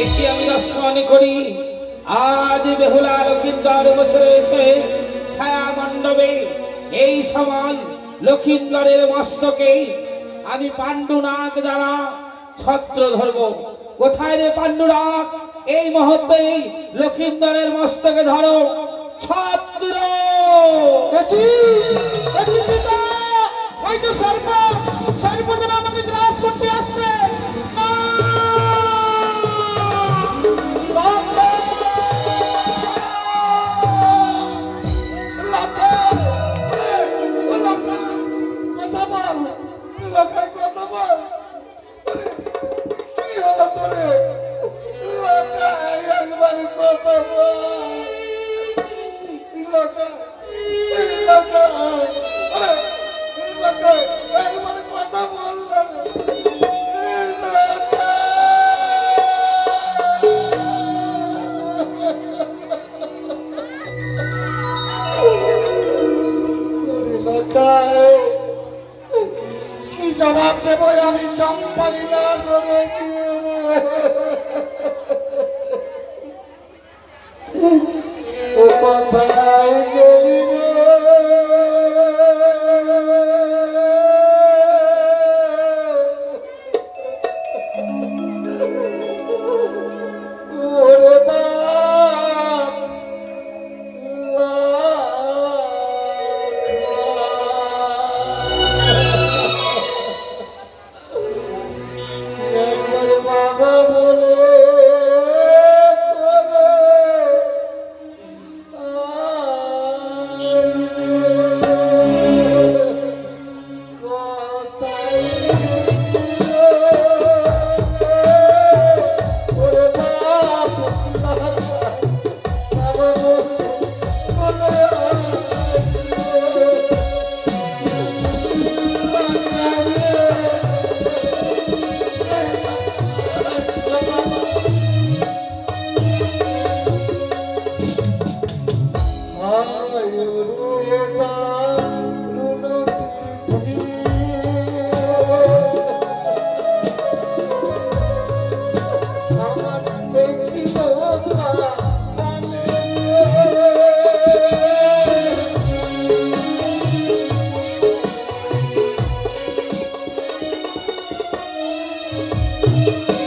একে আমি দর্শন করি। আজ বেহুলা লক্ষিন্দর বসে রয়েছে ছায়া মণ্ডপে। এই সময় লক্ষিন্দরের মস্তকে আমি পাণ্ডুনাগ দ্বারা ছত্র ধরব। কোথায় রে পাণ্ডুনাগ? এই মুহূর্তে লক্ষিন্দরের মস্তকে ধরো। ছত্র! ওই তো সর্প সর্প আমাকে গ্রাস করতে আসছে। লোকের কথা বল। কি হলো তোরে? লোকাই একবার কথা বল। লোকাই লোকাই দেবো আমি চম্পালি না করে। আমি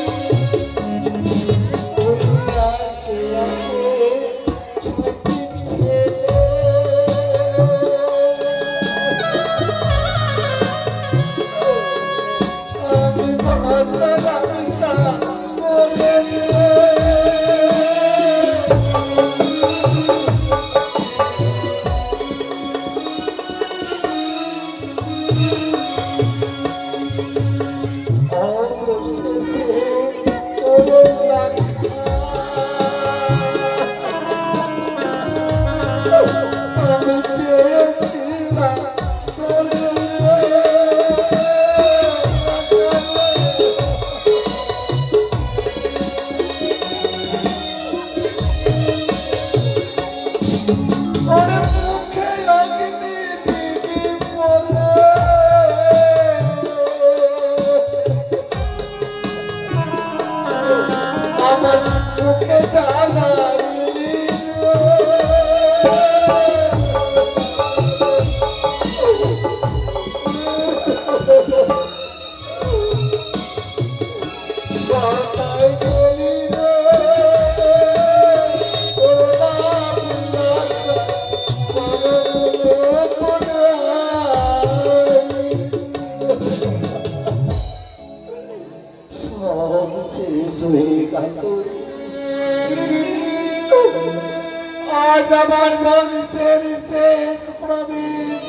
আমার বংশের শেষ প্রদীপ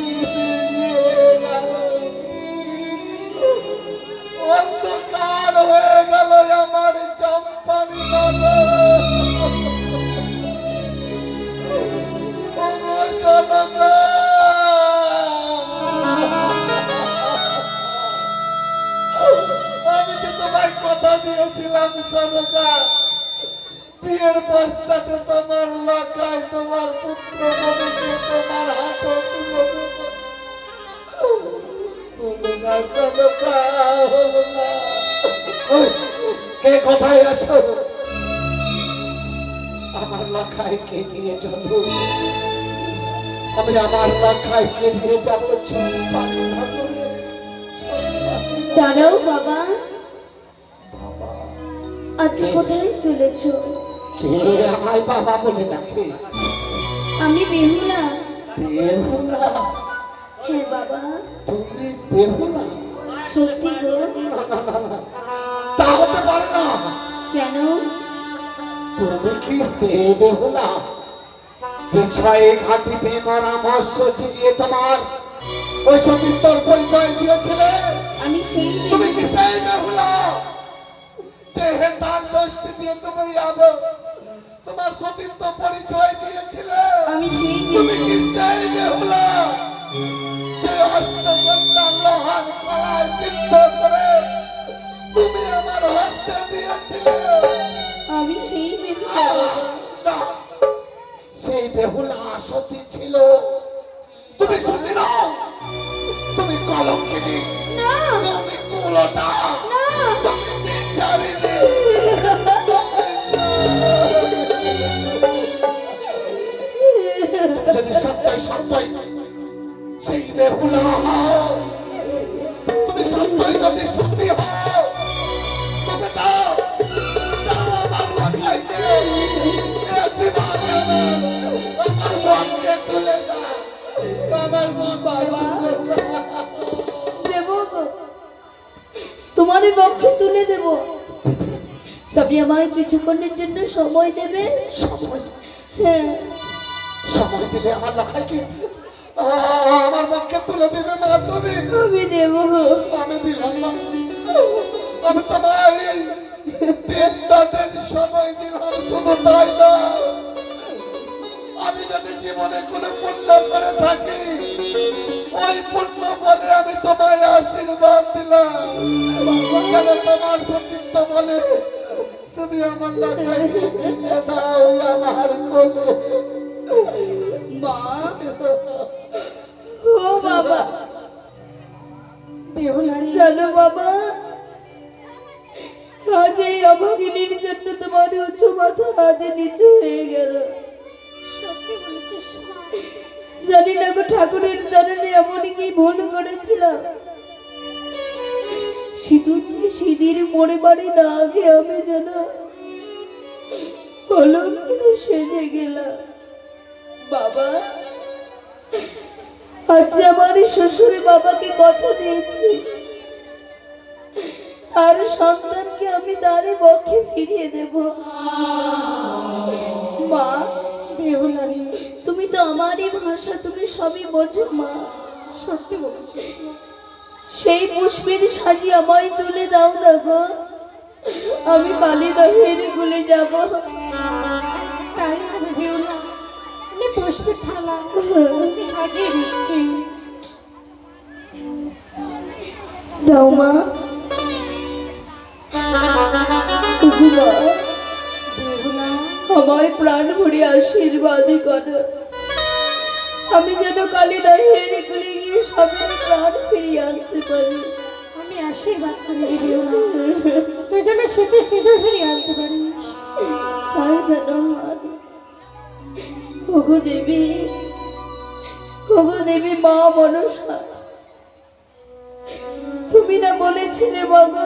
অন্ধকার হয়ে গেল আমার চম্পানি আমি যে তোমায় কথা দিয়েছিলাম সনকা বিয়ের পশ্চাতে তোমার লাকায় তোমার পুত্র মনুকে তোমার হাতে তুলে দেব? কে কোথায় আছো? আমার লাখায় কে নিয়ে চলো আমি আমার লাখায় কে নিয়ে যাব? দাঁড়াও বাবা। বাবা আজ কোথায় চলেছো? কে আমায় বাবা বলে ডাকে আমি বেহুলা। বেহুলা? হ্যাঁ বাবা। তুমি বেহুলা? সত্যি গো। না না না না তা হতে পারে না। কেন? তুমি কি সে বেহুলা? যে ছয় ঘাটিতে মারা মৎস্য চিনিয়ে তোমার ওই সতীর্থর পরিচয় দিয়েছিলে? আমি সেই তুমি। কি সেই বেহুলা? যে হেতান দোষটি দিয়ে তুমি আবার তোমার সতীর্থ পরিচয় দিয়েছিলে। আমি সেই তুমি। কি সেই বেহুলা যে অষ্টকন্যা লোহার কলায় সিদ্ধ করে তুমি আমার হস্তে দিয়েছিলে। আমি সেই বেহুলা সেই বেহুলা সতী ছিল। তুমি সতী নও তুমি কলঙ্কিনী। না। তুমি কুলটা। না। তুমি বিচারিণী। যদি সত্যই সত্যই সেই বেহুলা হও তুমি সত্যই যদি সত্যি হও তবে দাও দাও আমার লাগাইতে আমার মনকে তুলে দাও। আমার মন বাবা। দেব তোমারই পক্ষে তুলে দেব। তবে আমায় কিছুক্ষণের জন্য সময় দেবে? সময়? হ্যাঁ। সময় দিলে আমার লখাই কি? আমার পক্ষে তুলে দিবে মা তুমি। আমি দেব আমি দিলাম আমি তোমায় এই তিনটা দিন সময় দিলাম শুধু তাই না আমি যদি জীবনে কোনো পুণ্য করে থাকি ওই পুণ্য বলে আমি তোমায় আশীর্বাদ দিলাম। তোমার সতীর্থ বলে? তুমি আমার দাও আমার কোলে। মা। ও বাবা। জানো বাবা আজ এই অভাগিনীর জন্য তোমার উঁচু মাথা আজ নিচু হয়ে গেল। জানি না গো ঠাকুরের চরণে এমনই কি ভুল করেছিলাম। সিঁদুর সিঁদির মোড়ে বাড়ি না আগে আমি যেন হলো সেজে গেলাম। বাবা। আজ আমার শ্বশুর বাবাকে কথা দিয়েছি আর সন্তানকে আমি তারই পক্ষে ফিরিয়ে দেব। মা বেহুলারি তুমি তো আমারই ভাষা তুমি সবই বোঝো মা। সত্যি বলছো। সেই পুষ্পের সাজি আমায় তুলে দাও না গো। আমি বালি দহের গুলে যাব। থালা ওকে সাজিয়ে দিচ্ছি দাও মা। আমায় প্রাণ ভরে আশীর্বাদ করো। আমি যেন কালিদাহের গুলি গিয়ে সবের প্রাণ ফিরিয়ে আনতে পারি। আমি আশীর্বাদ করি বেহুলা তুই যেন শীতে সিঁদুর ফিরিয়ে আনতে পারিস। তাই যেন। ওগো দেবী ওগো দেবী মা মনসা, তুমি না বলেছিলে বাবা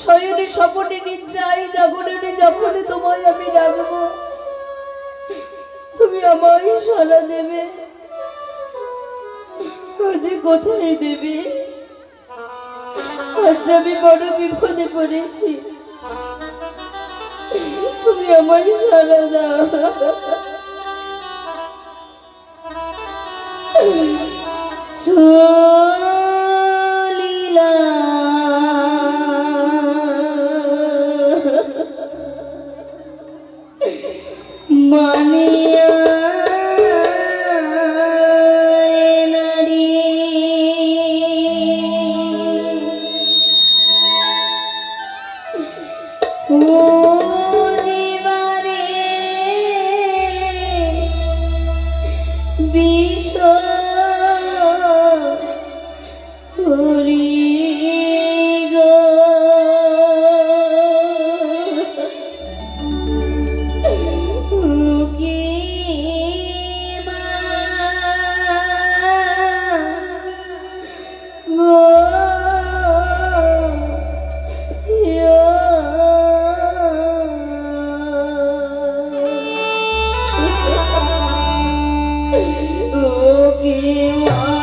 শয়নে স্বপনে নিদ্রায় জাগরণে যখন তোমায় আমি ডাকবো তুমি আমায় সারা দেবে। আজ কোথায় দেবে? আজ আমি বড় বিপদে পড়েছি। তুমি আমায় সারা দাও চলিলা you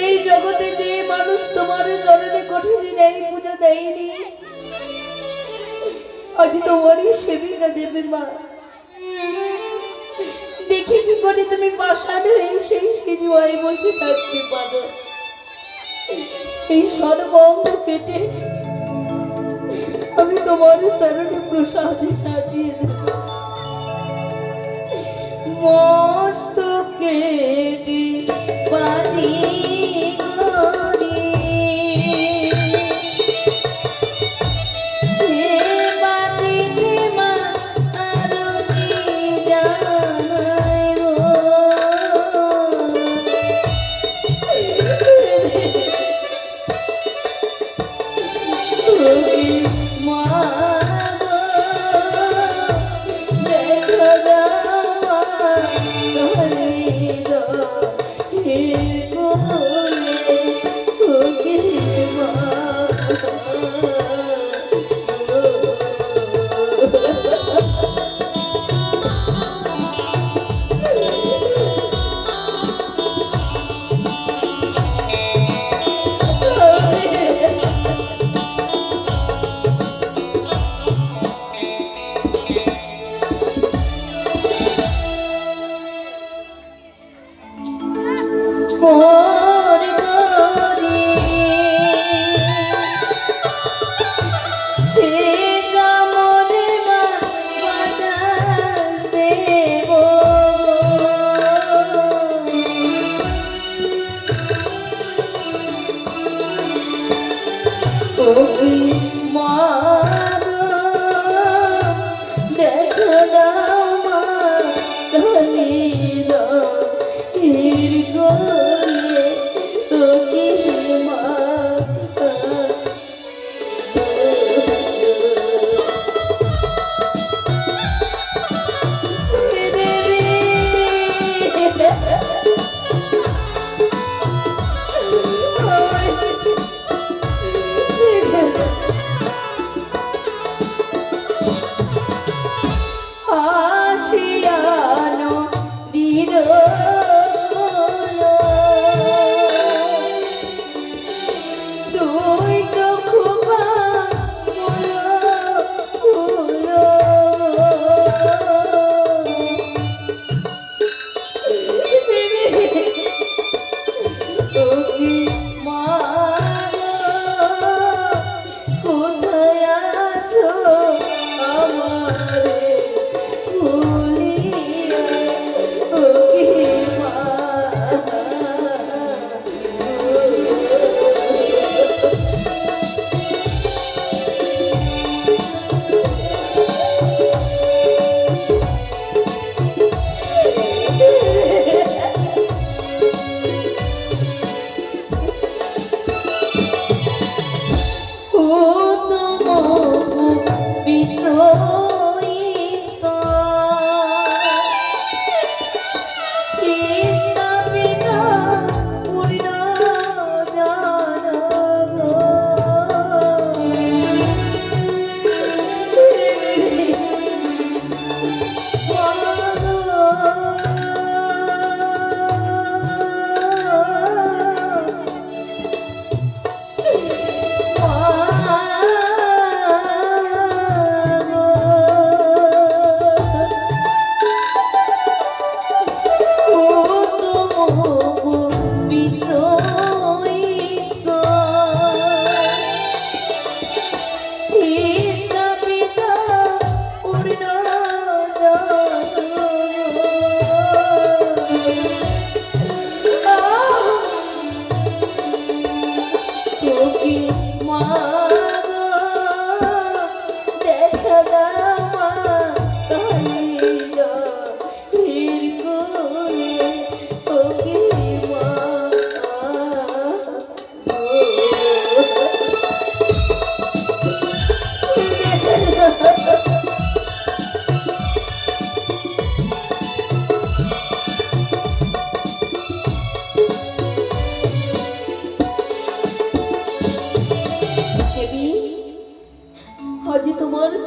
এই জগতে যে মানুষ তোমার চরণে কঠিনী নেই, পুজো দেয়নি। আজ তোমারই সেবিকা দেবে মা। দেখি কি করে তুমি পাশান হয়ে সেই সিজুয়ায় বসে থাকতে পারো। এই সর্বঙ্গ কেটে আমি তোমার চরণে প্রসাদ সাজিয়ে দেব। মস্তকে ദേവാദേ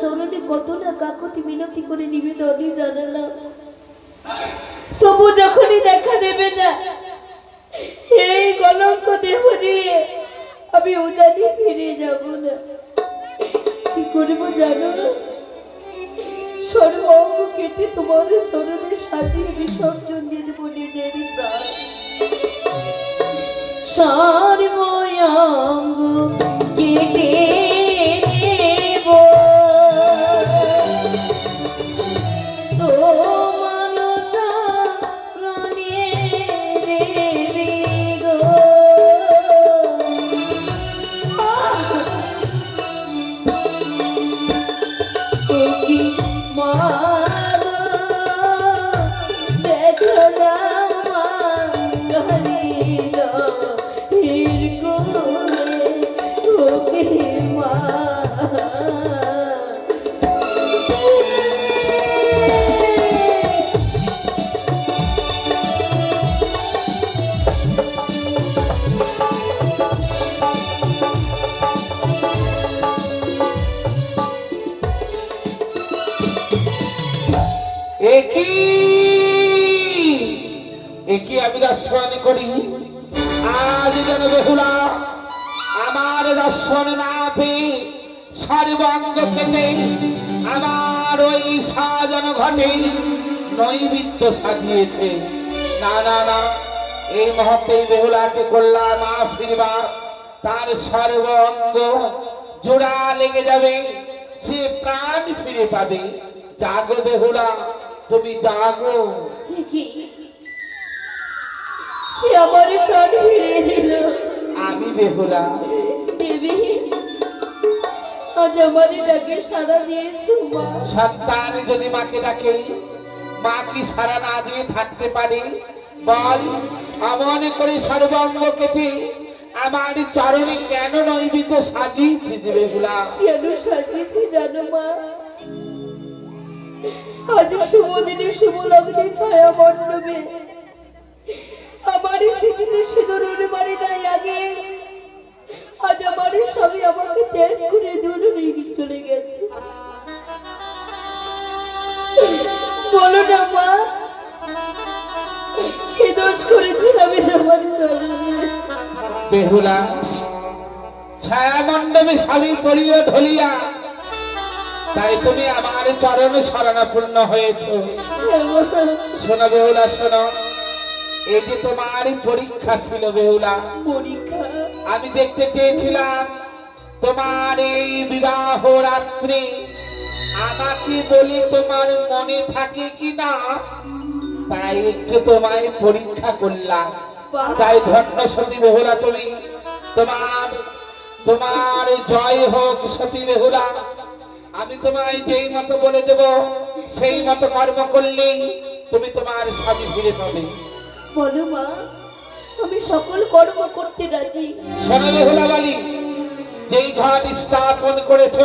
চরণে কত না কাকতি মিনতি করে নিবেদনই জানালাম তবু যখনই দেখা দেবে না, এই কলঙ্ক দেহ নিয়ে আমি উজানি ফিরে যাব না। কি করব জানো? সর্ব অঙ্গ কেটে তোমার চরণে সাজিয়ে বিসর্জন দিয়ে দেবো নিজেরই প্রাণ। সর্বয়ঙ্গ কেটে একই আমি দর্শন করি। আজ যেন বেহুলা আমার দর্শন না পেয়ে সর্বাঙ্গ কেটে আমার ওই সাজান ঘটে নৈবিত্য সাজিয়েছে। না না না, এই মুহূর্তে বেহুলাকে করলাম আশীর্বাদ তার সর্ব অঙ্গ জোড়া লেগে যাবে। সে প্রাণ ফিরে পাবে। জাগো বেহুলা, তুমি জাগো। আমার প্রাণ ফিরে দিল আমি বেহুলা। দেবী আজ আমার ডাকে সারা দিয়েছ মা। সন্তান যদি মাকে ডাকে মা কি সারা না দিয়ে থাকতে পারে? বল এমন করে সর্বাঙ্গ কেটে আমার চরণে কেন নৈবিত সাজিয়েছি যে বেহুলা? কেন সাজিয়েছি জানো মা? আজ শুভ দিনে শুভ লগ্নে ছায়া মণ্ডপে আমার স্মৃতিতে সিঁদুরের বাড়ি নাই আগে। আজ আমার স্বামী আমাকে ত্যাগ করে দূরে চলে গেছে। বলো না মা। কি দোষ করেছিলাম আমার বেহুলা ছায়া মণ্ডপে স্বামী পড়িয়া ঢলিয়া তাই তুমি আমার চরণে শরণাপূর্ণ হয়েছ। হ্যাঁ। শোনো বেহুলা শোনো। এই যে তোমার পরীক্ষা ছিল বেহুলা পরীক্ষা? আমি দেখতে চেয়েছিলাম তোমার এই বিবাহ রাত্রি আমাকে বলি তোমার মনে থাকে কি না তাই একটু তোমায় পরীক্ষা করলাম। তাই ধন্য সতী বেহুলা তুমি। তোমার তোমার জয় হোক সতী বেহুলা। আমি তোমায় যেই মতো বলে দেব সেই মতো কর্ম করলেই তুমি তোমার স্বামী ফিরে পাবে। বলো মা আমি সকল কর্ম করতে রাজি। শোনো বেহুলা বালি যেই ঘট স্থাপন করেছ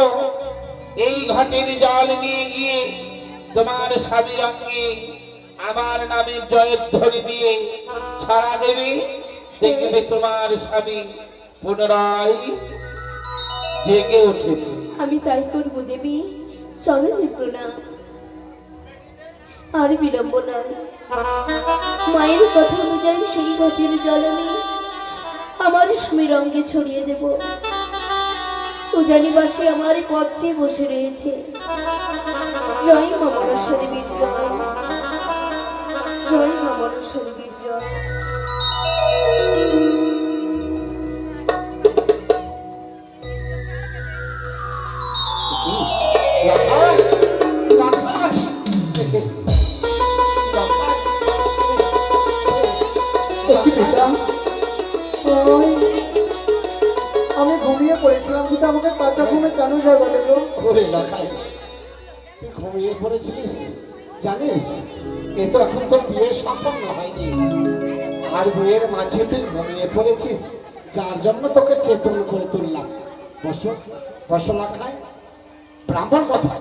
এই ঘটের জল নিয়ে গিয়ে তোমার স্বামীর অঙ্গে আমার নামে জয়ধ্বনি দিয়ে ছাড়া দেবে দেখবে তোমার স্বামী পুনরায় জেগে উঠেছে। আমি তাই করব দেবী চরণে প্রণাম। আর বিলম্ব নয় মায়ের কথা অনুযায়ী সেই ঘটের জল আমি আমার স্বামীর অঙ্গে ছড়িয়ে দেব। উজানিবাসী আমার পথে বসে রয়েছে, জয় মামার মনসরী বীর জয় মামার মা করেছিস? যার জন্য তোকে চেতন করে তুললাম। বসো বসলা খায় ব্রাহ্মণ কথা